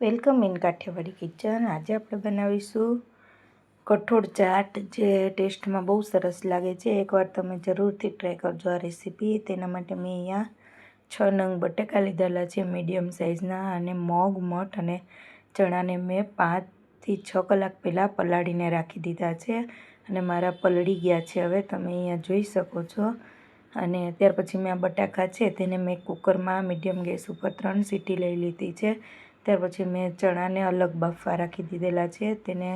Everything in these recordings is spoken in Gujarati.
Welcome in Kathiawadi kitchen. આજે આપણે બનાવીશું કઠોળ ચાટ, જે ટેસ્ટમાં બહુ સરસ લાગે છે. એકવાર તમે જરૂરથી ટ્રાય કરજો આ રેસીપી તેના માટે મેં અહીંયા છ નંગ બટેકા લીધેલા છે મીડિયમ સાઇઝના અને મોગ, મઠ અને ચણાને મેં પાંચથી છ કલાક પહેલાં પલાળીને રાખી દીધા છે. અને મારા પલળી ગયા છે. હવે તમે અહીંયા જોઈ શકો છો. અને ત્યાર પછી મેં આ બટાકા છે, તેને મેં કુકરમાં મીડિયમ ગેસ ઉપર ત્રણ સીટી લઈ લીધી છે. ત્યાર પછી મેં ચણાને અલગ બાફવા રાખી દીધેલા છે. તેને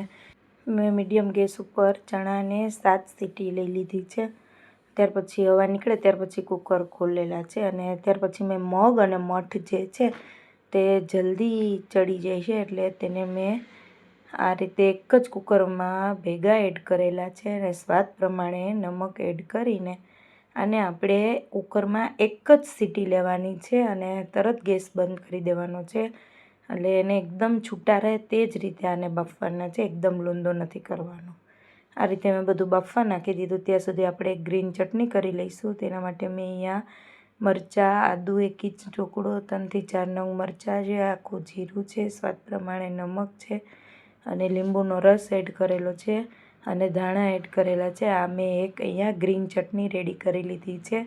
મેં મીડિયમ ગેસ ઉપર ચણાને સાત સીટી લઈ લીધી છે. ત્યાર પછી હવા નીકળે ત્યાર પછી કુકર ખોલેલા છે અને ત્યાર પછી મેં મગ અને મઠ જે છે તે જલ્દી ચડી જાય છે એટલે તેને મેં આ રીતે એક જ કુકરમાં ભેગા એડ કરેલા છે અને સ્વાદ પ્રમાણે નમક એડ કરીને આને આપણે કુકરમાં એક જ સીટી લેવાની છે અને તરત ગેસ બંધ કરી દેવાનો છે. એટલે એને એકદમ છૂટા રહે તે જ રીતે આને બાફવાના છે, એકદમ લૂંદો નથી કરવાનો. આ રીતે મેં બધું બાફવા નાખી દીધું. ત્યાં સુધી આપણે ગ્રીન ચટણી કરી લઈશું. તેના માટે મેં અહીંયા મરચાં, આદુ, એક ઇંચ ટુકડો ત્રણથી ચાર નંગ મરચાં છે, આખું જીરું છે, સ્વાદ પ્રમાણે નમક છે અને લીંબુનો રસ એડ કરેલો છે અને ધાણા એડ કરેલા છે. આ મેં એક અહીંયા ગ્રીન ચટણી રેડી કરી લીધી છે.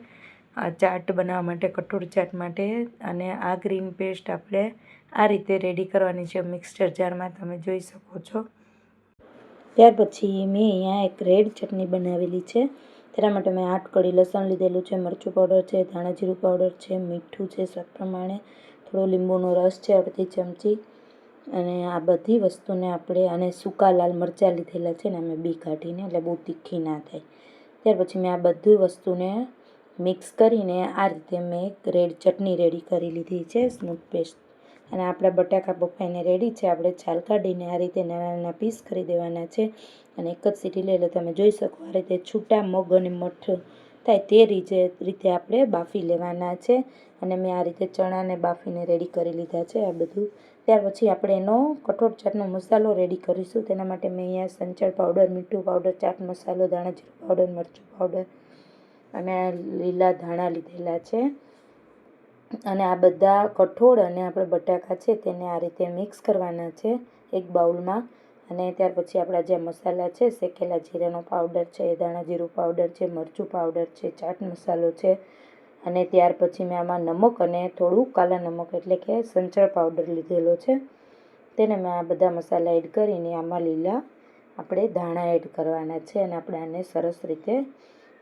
આ ચાટ બનાવવા માટે, કઠોળ ચાટ માટે અને આ ગ્રીન પેસ્ટ આપણે આ રીતે રેડી કરવાની છે મિક્સચર જારમાં તમે જોઈ શકો છો. ત્યાર પછી મેં અહીંયા એક રેડ ચટણી બનાવેલી છે. તેના માટે મેં આઠ કડી લસણ લીધેલું છે, મરચું પાવડર છે, ધાણા જીરું પાવડર છે, મીઠું છે સ્વાદ પ્રમાણે, થોડો લીંબુનો રસ છે, અડધી ચમચી. અને આ બધી વસ્તુને આપણે અને સૂકા લાલ મરચાં લીધેલા છે ને અમે બી કાઢીને, એટલે બહુ તીખી ના થાય. ત્યાર પછી મેં આ બધી વસ્તુને મિક્સ કરીને આ રીતે મેં એક રેડ ચટણી રેડી કરી લીધી છે સ્મૂથ પેસ્ટ અને આપણા બટાકા બફાઈને રેડી છે. આપણે છાલ કાઢીને આ રીતે નાના નાના પીસ કરી દેવાના છે. અને એક જ સીટી લઈ લે, તમે જોઈ શકો આ રીતે છૂટા મગ અને મઠ થાય તે રીતે રીતે આપણે બાફી લેવાના છે. અને મેં આ રીતે ચણાને બાફીને રેડી કરી લીધા છે આ બધું. ત્યાર પછી આપણે એનો કઠોળ ચાટનો મસાલો રેડી કરીશું. તેના માટે મેં અહીંયા સંચળ પાવડર મીઠું પાવડર ચાટ મસાલો, ધાણા જીરું પાવડર મરચું પાવડર અને લીલા ધાણા લીધેલા છે. અને આ બધા કઠોળ અને આપણે બટાકા છે તેને આ રીતે મિક્સ કરવાના છે એક બાઉલમાં. અને ત્યાર પછી આપણા જે મસાલા છે, શેકેલા જીરાનો પાવડર છે, ધાણા જીરું પાવડર છે, મરચું પાવડર છે, ચાટ મસાલો છે. અને ત્યાર પછી મેં આમાં નમક અને થોડું કાલા નમક એટલે કે સંચળ પાવડર લીધેલો છે. તેને મેં આ બધા મસાલા એડ કરીને આમાં લીલા આપણે ધાણા એડ કરવાના છે અને આપણે આને સરસ રીતે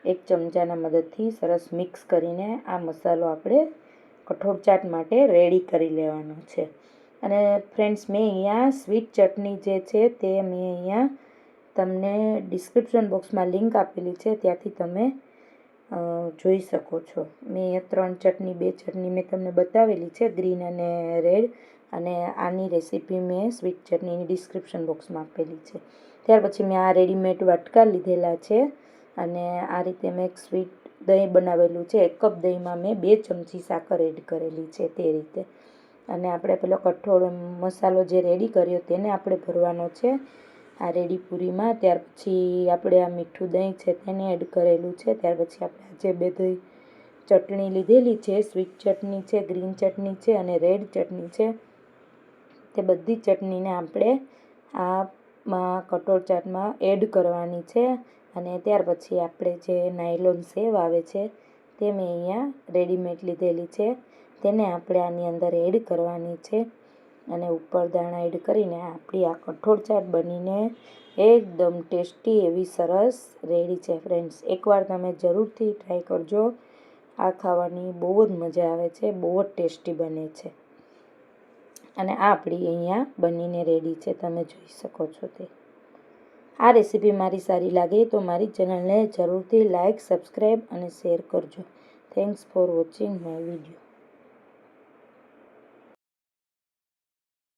એક ચમચાના મદદથી સરસ મિક્સ કરીને આ મસાલો આપણે કઠોળ ચાટ માટે રેડી કરી લેવાનો છે. અને ફ્રેન્ડ્સ મેં અહીંયા સ્વીટ ચટણી જે છે તે મેં અહીંયા તમને ડિસ્ક્રિપ્શન બોક્સમાં લિંક આપેલી છે, ત્યાંથી તમે જોઈ શકો છો. મેં અહીંયા ત્રણ ચટણી, બે ચટણી મેં તમને બતાવેલી છે ગ્રીન અને રેડ અને આની રેસીપી મેં સ્વીટ ચટણીની ડિસ્ક્રિપ્શન બોક્સમાં આપેલી છે. ત્યાર પછી મેં આ રેડીમેડ વાટકા લીધેલા છે. અને આ રીતે મેં એક સ્વીટ દહીં બનાવેલું છે. એક કપ દહીંમાં મેં બે ચમચી સાકર એડ કરેલી છે તે રીતે. અને આપણે પેલો કઠોળ મસાલો જે રેડી કર્યો તેને આપણે ભરવાનો છે. આ રેડી પૂરીમાં ત્યાર પછી આપણે આ મીઠું દહીં છે તેને એડ કરેલું છે. ત્યાર પછી આપણે જે બે દહીં ચટણી લીધેલી છે સ્વીટ ચટણી છે ગ્રીન ચટણી છે અને રેડ ચટણી છે, તે બધી ચટણીને આપણે આમાં કઠોળ ચાટમાં એડ કરવાની છે અને ત્યાર પછી આપણે જે નાયલોન સેવ આવે છે તે મેં અહીંયા રેડીમેડ લીધેલી છે. તેને આપણે આની અંદર એડ કરવાની છે અને ઉપર દાણા એડ કરીને આપણી આ કઠોળ ચાટ બનીને એકદમ ટેસ્ટી એવી સરસ રેડી છે ફ્રેન્ડ્સ એકવાર તમે જરૂરથી ટ્રાય કરજો. આ ખાવાની બહુ જ મજા આવે છે, બહુ જ ટેસ્ટી બને છે. અને આ આપણી અહીંયા બનીને રેડી છે. તમે જોઈ શકો છો તે. આ રેસીપી મારી સારી લાગે તો મારી ચેનલને જરૂરથી લાઇક સબસ્ક્રાઈબ અને શેર કરજો. Thanks for watching my video